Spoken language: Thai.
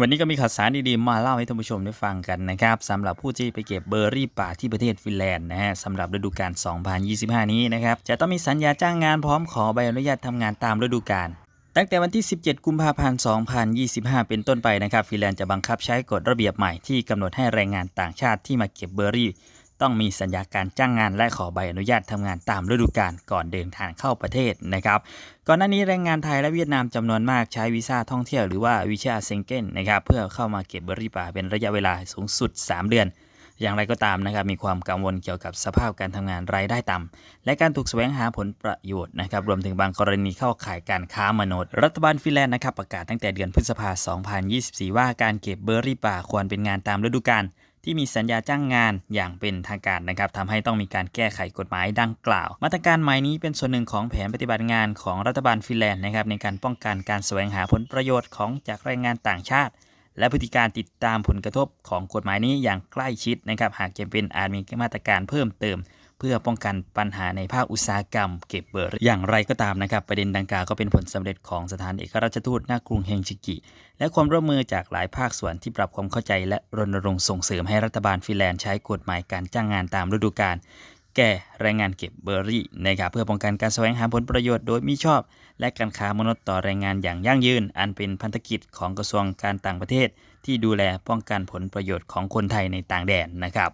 วันนี้ก็มีข่าวสารดีๆ มาเล่าให้ท่านผู้ชมได้ฟังกันนะครับสำหรับผู้ที่ไปเก็บเบอร์รี่ป่าที่ประเทศฟินแลนด์นะฮะสำหรับฤดูกาล 2025 นี้นะครับ จะต้องมีสัญญาจ้างงานพร้อมขอใบอนุญาตทำงานตามฤดูกาลตั้งแต่วันที่ 17 กุมภาพันธ์ 2025 เป็นต้นไปนะครับฟินแลนด์จะบังคับใช้กฎระเบียบใหม่ที่กำหนดให้แรงงานต่างชาติที่มาเก็บเบอร์รี่ ต้องมีสัญญาการจ้างงานและขอใบอนุญาตทำงานตามฤดูกาลก่อนเดินทางเข้าประเทศนะครับก่อนหน้านี้แรงงานไทยและเวียดนามจำนวนมากใช้วีซ่าท่องเที่ยวหรือว่าวีซ่าเซงเก้นนะครับเพื่อเข้ามาเก็บเบอร์รี่ป่าเป็นระยะเวลาสูงสุด 3 เดือนอย่างไรก็ตามนะครับมีความกังวลเกี่ยวกับสภาพการทำงานรายได้ต่ำและการถูกแสวงหาผลประโยชน์นะครับรวมถึงบางกรณีเข้าข่ายการค้ามนุษย์รัฐบาลฟินแลนด์นะครับประกาศตั้งแต่เดือนพฤษภาคม 2024 ว่าการเก็บเบอร์รี่ป่าควรเป็นงานตามฤดูกาล ที่มีสัญญาจ้างงานอย่างเป็นทางการนะครับทำให้ต้องมีการแก้ไขกฎหมายดังกล่าว มาตรการใหม่นี้เป็นส่วนหนึ่งของแผนปฏิบัติงานของรัฐบาลฟินแลนด์นะครับในการป้องกันการแสวงหาผลประโยชน์ของจากแรงงานต่างชาติ และพฤติการติดตามผลกระทบของกฎหมายนี้อย่างใกล้ชิดนะครับหากจำเป็นอาจมีมาตรการเพิ่มเติม เพื่อป้องกันปัญหาในภาคอุตสาหกรรม เก็บเบอร์รี่อย่างไรก็ตามนะครับ ประเด็นดังกล่าวก็เป็นผลสำเร็จของสถานเอกราชทูตณกรุงเฮงชิกิ และความร่วมมือจากหลายภาคส่วนที่ปรับความเข้าใจ และรณรงค์ส่งเสริมให้รัฐบาลฟินแลนด์ใช้กฎหมายการจ้างงานตามฤดูกาลแก่แรงงานเก็บเบอร์รี่นะครับเพื่อป้องกันการแสวงหาผลประโยชน์โดยมิชอบ และการค้ามนุษย์ต่อแรงงานอย่างยั่งยืน อันเป็นพันธกิจของกระทรวงการต่างประเทศ ที่ดูแลป้องกันผลประโยชน์ของคนไทยในต่างแดนนะครับ